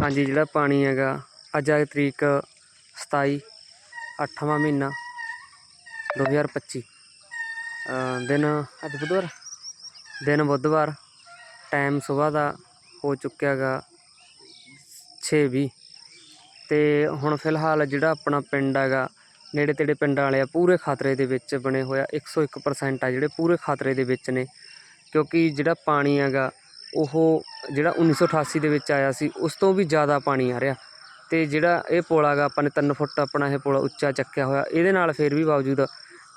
ਹਾਂਜੀ ਜਿਹੜਾ ਪਾਣੀ ਹੈਗਾ ਅੱਜ ਆ ਤਰੀਕ 27 8ਵਾਂ ਮਹੀਨਾ 2025 ਅ, ਦਿਨ ਅੱਜ ਬੁੱਧਵਾਰ? ਦਿਨ ਬੁੱਧਵਾਰ ਟਾਈਮ ਸਵੇਰ ਦਾ ਹੋ ਚੁੱਕਿਆ ਗਾ 6:20 ਤੇ ਹੁਣ ਫਿਲਹਾਲ ਜਿਹੜਾ ਆਪਣਾ ਪਿੰਡ ਹੈਗਾ ਨੇੜੇ ਤੇੜੇ ਪਿੰਡਾਂ ਵਾਲੇ ਆ ਪੂਰੇ ਖਤਰੇ ਦੇ ਵਿੱਚ ਬਣੇ ਹੋਇਆ 101% ਆ ਜਿਹੜੇ ਪੂਰੇ ਖਤਰੇ ਦੇ ਵਿੱਚ ਨੇ। ਕਿਉਂਕਿ ਜਿਹੜਾ ਪਾਣੀ ਹੈਗਾ ਉਹ ਜਿਹੜਾ 1988 ਦੇ ਵਿੱਚ ਆਇਆ ਸੀ, ਉਸ ਤੋਂ ਵੀ ਜ਼ਿਆਦਾ ਪਾਣੀ ਆ ਰਿਹਾ। ਅਤੇ ਜਿਹੜਾ ਇਹ ਪੁਲ ਹੈਗਾ, ਆਪਾਂ ਨੇ ਤਿੰਨ ਫੁੱਟ ਆਪਣਾ ਇਹ ਪੁਲ ਉੱਚਾ ਚੱਕਿਆ ਹੋਇਆ, ਇਹਦੇ ਨਾਲ ਫਿਰ ਵੀ ਬਾਵਜੂਦ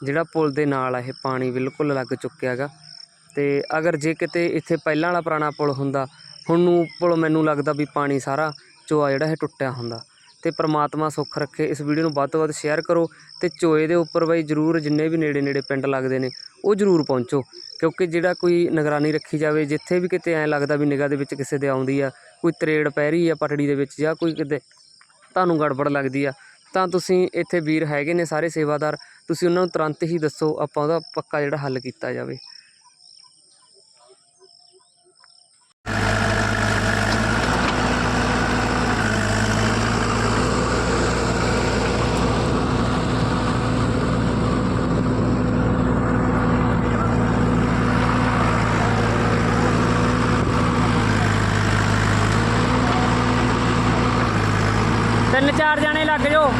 ਜਿਹੜਾ ਪੁਲ ਦੇ ਨਾਲ ਇਹ ਪਾਣੀ ਬਿਲਕੁਲ ਲੱਗ ਚੁੱਕਿਆ ਹੈਗਾ। ਅਤੇ ਅਗਰ ਜੇ ਕਿਤੇ ਇੱਥੇ ਪਹਿਲਾਂ ਵਾਲਾ ਪੁਰਾਣਾ ਪੁਲ ਹੁੰਦਾ, ਹੁਣ ਨੂੰ ਪੁਲ ਮੈਨੂੰ ਲੱਗਦਾ ਵੀ ਪਾਣੀ ਸਾਰਾ ਚੋਆ ਜਿਹੜਾ ਇਹ ਟੁੱਟਿਆ ਹੁੰਦਾ। ਅਤੇ ਪਰਮਾਤਮਾ ਸੁੱਖ ਰੱਖੇ। ਇਸ ਵੀਡੀਓ ਨੂੰ ਵੱਧ ਤੋਂ ਵੱਧ ਸ਼ੇਅਰ ਕਰੋ ਅਤੇ ਚੋਏ ਦੇ ਉੱਪਰ ਬਾਈ ਜਰੂਰ ਜਿੰਨੇ ਵੀ ਨੇੜੇ ਨੇੜੇ ਪਿੰਡ ਲੱਗਦੇ ਨੇ, ਉਹ ਜਰੂਰ ਪਹੁੰਚੋ। ਕਿਉਂਕਿ ਜਿਹੜਾ ਕੋਈ ਨਿਗਰਾਨੀ ਰੱਖੀ ਜਾਵੇ, ਜਿੱਥੇ ਵੀ ਕਿਤੇ ਐਂ ਲੱਗਦਾ ਵੀ ਨਿਗਾਹ ਦੇ ਵਿੱਚ ਕਿਸੇ ਦੇ ਆਉਂਦੀ ਆ, ਕੋਈ ਤਰੇੜ ਪੈ ਰਹੀ ਆ ਪਟੜੀ ਦੇ ਵਿੱਚ ਜਾਂ ਕੋਈ ਕਿਤੇ ਤੁਹਾਨੂੰ ਗੜਬੜ ਲੱਗਦੀ ਆ, ਤਾਂ ਤੁਸੀਂ ਇੱਥੇ ਵੀਰ ਹੈਗੇ ਨੇ ਸਾਰੇ ਸੇਵਾਦਾਰ, ਤੁਸੀਂ ਉਹਨਾਂ ਨੂੰ ਤੁਰੰਤ ਹੀ ਦੱਸੋ ਆਪਾਂ ਉਹਦਾ ਪੱਕਾ ਜਿਹੜਾ ਹੱਲ ਕੀਤਾ ਜਾਵੇ। ਤਿੰਨ ਚਾਰ ਜਣੇ ਲੱਗ ਜਾਓ।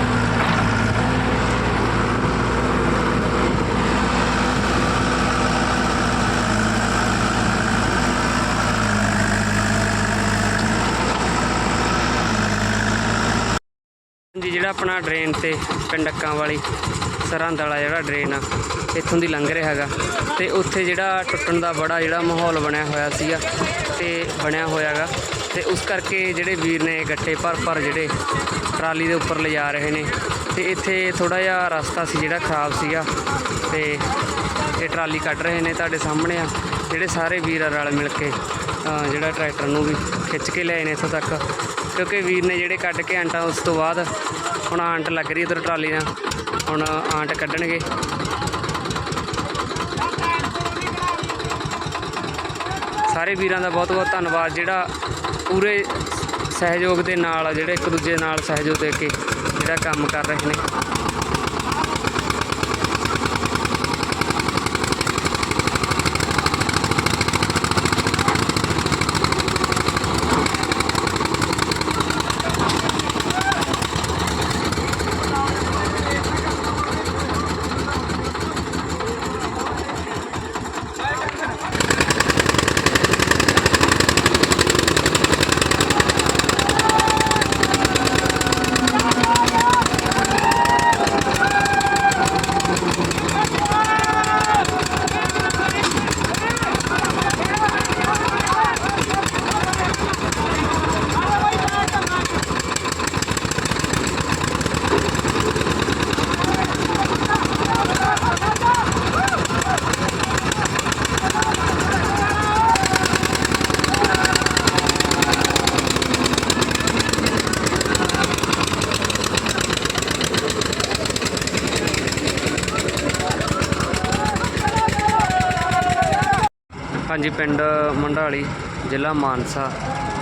ਜੀ ਜਿਹੜਾ ਆਪਣਾ ਡਰੇਨ ਤੇ ਪਿੰਡਕਾਂ ਵਾਲੀ, ਸਰਹੰਦ ਵਾਲਾ ਜਿਹੜਾ ਡਰੇਨ ਆ, ਇੱਥੋਂ ਦੀ ਲੰਘ ਰਿਹਾ ਹੈਗਾ। ਤੇ ਉੱਥੇ ਜਿਹੜਾ ਟੁੱਟਣ ਦਾ ਬੜਾ ਜਿਹੜਾ ਮਾਹੌਲ ਬਣਿਆ ਹੋਇਆ ਸੀਗਾ ਤੇ ਬਣਿਆ ਹੋਇਆਗਾ ਤੇ ਉਸ ਕਰਕੇ ਜਿਹੜੇ ਵੀਰ ਨੇ ਗੱਟੇ ਭਰ ਭਰ ਜਿਹੜੇ ਟਰਾਲੀ ਦੇ ਉੱਪਰ ਲਿਜਾ ਰਹੇ ਨੇ ਤੇ ਇੱਥੇ ਥੋੜਾ ਜਿਹਾ ਰਸਤਾ ਸੀ ਜਿਹੜਾ ਖਰਾਬ ਸੀਗਾ ਤੇ ਇਹ ਟਰਾਲੀ ਕੱਢ ਰਹੇ ਨੇ ਤੁਹਾਡੇ ਸਾਹਮਣੇ ਆ। ਜਿਹੜੇ ਸਾਰੇ ਵੀਰ ਆ ਰਲ ਮਿਲ ਕੇ ਜਿਹੜਾ ਟਰੈਕਟਰ ਨੂੰ ਵੀ ਖਿੱਚ ਕੇ ਲਿਆਏ ਨੇ ਇੱਥੋਂ ਤੱਕ। ਕਿਉਂਕਿ ਵੀਰ ਨੇ ਜਿਹੜੇ ਕੱਢ ਕੇ ਆਂਟਾ, ਉਸ ਤੋਂ ਬਾਅਦ ਹੁਣ ਆਂਟ ਲੱਗ ਰਹੀ ਉਧਰ ਟਰਾਲੀ ਨਾਲ। ਹੁਣ ਆਂਟ ਕੱਢਣਗੇ। ਸਾਰੇ ਵੀਰਾਂ ਦਾ ਬਹੁਤ ਬਹੁਤ ਧੰਨਵਾਦ। ਜਿਹੜਾ ਪੂਰੇ ਸਹਿਯੋਗ ਦੇ ਨਾਲ ਜਿਹੜੇ ਇੱਕ ਦੂਜੇ ਨਾਲ ਸਹਿਯੋਗ ਦੇ ਕੇ ਜਿਹੜਾ ਕੰਮ ਕਰ ਰਹੇ ਨੇ। ਹਾਂਜੀ, ਪਿੰਡ ਮੰਡਾਲੀ, ਜ਼ਿਲ੍ਹਾ ਮਾਨਸਾ,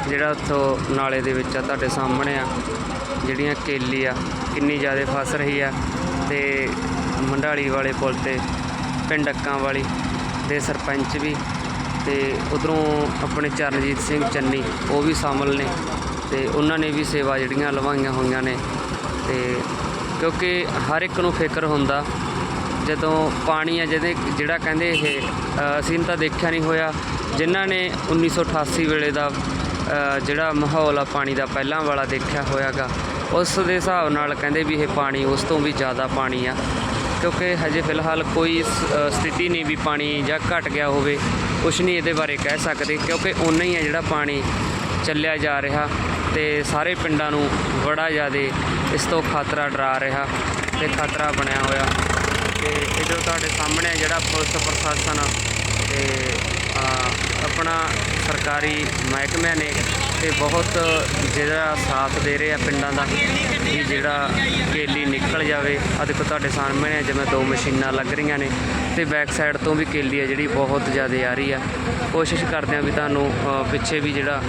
ਜਿਹੜਾ ਉੱਥੋਂ ਨਾਲੇ ਦੇ ਵਿੱਚ ਆ ਤੁਹਾਡੇ ਸਾਹਮਣੇ ਆ, ਜਿਹੜੀਆਂ ਕੇਲੀ ਆ, ਕਿੰਨੀ ਜ਼ਿਆਦਾ ਫਸ ਰਹੀ ਆ, ਤੇ ਮੰਡਾਲੀ ਵਾਲੇ ਪੁਲ ਤੇ, ਪਿੰਡ ਅੱਕਾਂ ਵਾਲੀ ਦੇ ਸਰਪੰਚ ਵੀ, ਤੇ ਉਧਰੋਂ ਆਪਣੇ ਚਰਨਜੀਤ ਸਿੰਘ ਚੰਨੀ, ਉਹ ਵੀ ਸ਼ਾਮਲ ਨੇ, ਤੇ ਉਹਨਾਂ ਨੇ ਵੀ ਸੇਵਾ ਜਿਹੜੀਆਂ ਲਵਾਈਆਂ ਹੋਈਆਂ ਨੇ, ਤੇ ਕਿਉਂਕਿ ਹਰ ਇੱਕ ਨੂੰ ਫਿਕਰ ਹੁੰਦਾ ਜਦੋਂ ਪਾਣੀ ਆ ਜਿਹਦੇ ਜਿਹੜਾ ਕਹਿੰਦੇ ਇਹ ਅਸੀਂ ਤਾਂ ਦੇਖਿਆ ਨਹੀਂ ਹੋਇਆ। ਜਿਨ੍ਹਾਂ ਨੇ 1988 ਵੇਲੇ ਦਾ ਜਿਹੜਾ ਮਾਹੌਲ ਆ ਪਾਣੀ ਦਾ ਪਹਿਲਾਂ ਵਾਲਾ ਦੇਖਿਆ ਹੋਇਆਗਾ, ਉਸ ਦੇ ਹਿਸਾਬ ਨਾਲ ਕਹਿੰਦੇ ਵੀ ਇਹ ਪਾਣੀ ਉਸ ਤੋਂ ਵੀ ਜ਼ਿਆਦਾ ਪਾਣੀ ਆ। ਕਿਉਂਕਿ ਹਜੇ ਫਿਲਹਾਲ ਕੋਈ ਸ- ਸਥਿਤੀ ਨਹੀਂ ਵੀ ਪਾਣੀ ਜਾਂ ਘਟ ਗਿਆ ਹੋਵੇ। ਕੁਛ ਨਹੀਂ ਇਹਦੇ ਬਾਰੇ ਕਹਿ ਸਕਦੇ, ਕਿਉਂਕਿ ਉਨਾ ਹੀ ਆ ਜਿਹੜਾ ਪਾਣੀ ਚੱਲਿਆ ਜਾ ਰਿਹਾ ਤੇ ਸਾਰੇ ਪਿੰਡਾਂ ਨੂੰ ਬੜਾ ਜ਼ਿਆਦਾ ਇਸ ਤੋਂ ਖਤਰਾ ਡਰਾ ਰਿਹਾ ਤੇ ਖਤਰਾ ਬਣਿਆ ਹੋਇਆ। ਤੇ ਇਧਰ ਤੁਹਾਡੇ ਸਾਹਮਣੇ ਜਿਹੜਾ ਪੁਲਿਸ ਪ੍ਰਸ਼ਾਸਨ ਤੇ ਆਪਣਾ ਸਰਕਾਰੀ ਮਹਿਕਮੇ ਨੇ ਤੇ ਬਹੁਤ ਜਿਹੜਾ ਸਾਥ ਦੇ ਰਹੇ ਆ ਪਿੰਡਾਂ ਦਾ ਵੀ ਜਿਹੜਾ ਕੇਲੀ ਨਿਕਲ ਜਾਵੇ। ਆ ਦੇਖੋ ਤੁਹਾਡੇ ਸਾਹਮਣੇ ਜਿਵੇਂ ਦੋ ਮਸ਼ੀਨਾਂ ਲੱਗ ਰਹੀਆਂ ਨੇ ਤੇ ਤੇ ਬੈਕ ਸਾਈਡ ਤੋਂ ਵੀ ਕੇਲੀ ਆ ਜਿਹੜੀ ਬਹੁਤ ਜ਼ਿਆਦਾ ਆ ਰਹੀ ਆ। ਕੋਸ਼ਿਸ਼ ਕਰਦੇ ਆ ਵੀ ਤੁਹਾਨੂੰ ਪਿੱਛੇ ਵੀ ਜਿਹੜਾ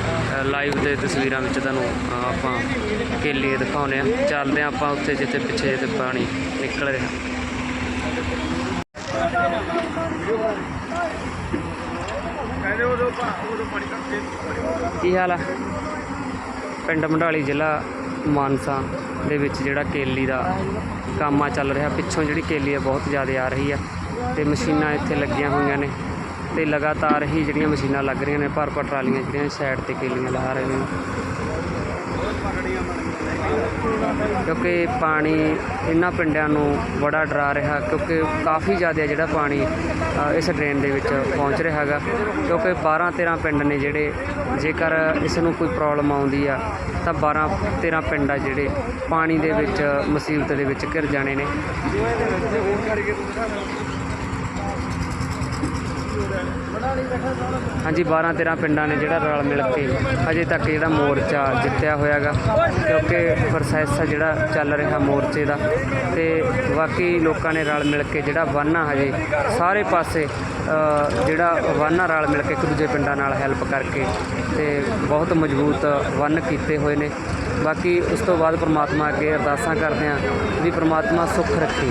ਲਾਈਵ ਦੇ ਤਸਵੀਰਾਂ ਵਿੱਚ ਤੁਹਾਨੂੰ ਆਪਾਂ ਕੇਲੀ ਦਿਖਾਉਂਦੇ ਆ ਚੱਲਦੇ ਆ ਆਪਾਂ ਉੱਥੇ ਜਿੱਥੇ ਪਿੱਛੇ ਜਿੱਥੇ ਪਾਣੀ ਨਿਕਲ ਰਿਹਾ। ਕੀ ਹਾਲ ਆ? ਪਿੰਡ ਮੰਡਾਲੀ ਜ਼ਿਲ੍ਹਾ ਮਾਨਸਾ ਦੇ ਵਿੱਚ ਜਿਹੜਾ ਕੇਲੀ ਦਾ ਕੰਮ ਆ, ਚੱਲ ਰਿਹਾ। ਪਿੱਛੋਂ ਜਿਹੜੀ ਕੇਲੀ ਆ, ਬਹੁਤ ਜ਼ਿਆਦਾ ਆ ਰਹੀ ਆ ਤੇ ਮਸ਼ੀਨਾਂ ਇੱਥੇ ਲੱਗੀਆਂ ਹੋਈਆਂ ਨੇ ਤੇ ਲਗਾਤਾਰ ਹੀ ਜਿਹੜੀਆਂ ਮਸ਼ੀਨਾਂ ਲੱਗ ਰਹੀਆਂ ਨੇ ਭਰ ਭਰ ਟਰਾਲੀਆਂ ਜਿਹੜੀਆਂ ਸਾਈਡ ਤੇ ਕੇਲੀਆਂ ਲਾ ਰਹੇ ਨੇ। ਕਿਉਂਕਿ ਪਾਣੀ ਇਹਨਾਂ ਪਿੰਡਾਂ ਨੂੰ ਬੜਾ ਡਰਾ ਰਿਹਾ, ਕਿਉਂਕਿ ਕਾਫੀ ਜ਼ਿਆਦਾ ਜਿਹੜਾ ਪਾਣੀ ਇਸ ਡਰੇਨ ਦੇ ਵਿੱਚ ਪਹੁੰਚ ਰਿਹਾ ਹੈਗਾ। ਕਿਉਂਕਿ 12 13 ਪਿੰਡ ਨੇ ਜਿਹੜੇ, ਜੇਕਰ ਇਸ ਨੂੰ ਕੋਈ ਪ੍ਰੋਬਲਮ ਆਉਂਦੀ ਆ, ਤਾਂ 12 13 ਪਿੰਡ ਆ ਜਿਹੜੇ ਪਾਣੀ ਦੇ ਵਿੱਚ, ਮੁਸੀਬਤ ਦੇ ਵਿੱਚ ਘਿਰ ਜਾਣੇ ਨੇ। ਹਾਂਜੀ 12 13 ਪਿੰਡਾਂ ਨੇ ਜਿਹੜਾ ਰਲ ਮਿਲ ਕੇ ਅਜੇ ਤੱਕ ਜਿਹੜਾ ਮੋਰਚਾ ਜਿੱਤਿਆ ਹੋਇਆਗਾ, ਕਿਉਂਕਿ ਪ੍ਰੋਸੈਸ ਜਿਹੜਾ ਚੱਲ ਰਿਹਾ ਮੋਰਚੇ ਦਾ। ਤੇ ਬਾਕੀ ਲੋਕਾਂ ਨੇ ਰਲ ਮਿਲ ਕੇ ਜਿਹੜਾ ਵਾਨਾ ਹਜੇ ਸਾਰੇ ਪਾਸੇ ਜਿਹੜਾ ਵਾਨਾ ਰਲ ਮਿਲ ਕੇ ਇੱਕ ਦੂਜੇ ਪਿੰਡਾਂ ਨਾਲ ਹੈਲਪ ਕਰਕੇ ਤੇ ਬਹੁਤ ਮਜ਼ਬੂਤ ਵੰਨ ਕੀਤੇ ਹੋਏ ਨੇ। ਬਾਕੀ ਉਸ ਤੋਂ ਬਾਅਦ ਪ੍ਰਮਾਤਮਾ ਅੱਗੇ ਅਰਦਾਸਾਂ ਕਰਦੇ ਹਾਂ ਵੀ ਪ੍ਰਮਾਤਮਾ ਸੁੱਖ ਰੱਖੇ।